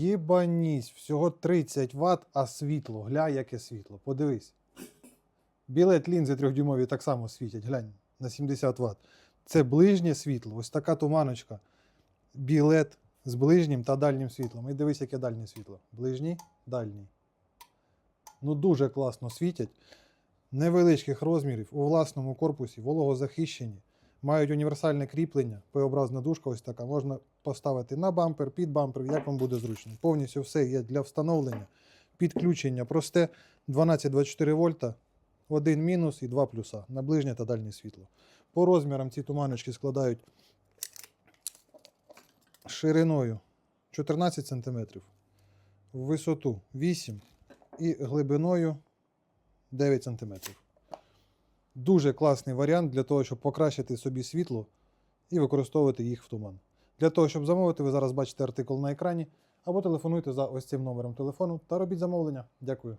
Єбанісь, всього 30 Вт, а світло. Гля, яке світло. Подивись. Білет лінзи трьохдюймові так само світять, глянь, на 70 Вт. Це ближнє світло, ось така туманочка. Білет з ближнім та дальнім світлом. І дивись, яке дальнє світло. Ближній, дальній. Ну, дуже класно світять. Невеличких розмірів у власному корпусі, вологозахищені. Мають універсальне кріплення, П-образна дужка ось така. Можна поставити на бампер, під бампер, як вам буде зручно. Повністю все є для встановлення. Підключення просте 12-24 вольта, один мінус і два плюса на ближнє та дальнє світло. По розмірам ці туманочки складають шириною 14 см, висоту 8 і глибиною 9 см. Дуже класний варіант для того, щоб покращити собі світло і використовувати їх в туман. Для того, щоб замовити, ви зараз бачите артикул на екрані, або телефонуйте за ось цим номером телефону та робіть замовлення. Дякую.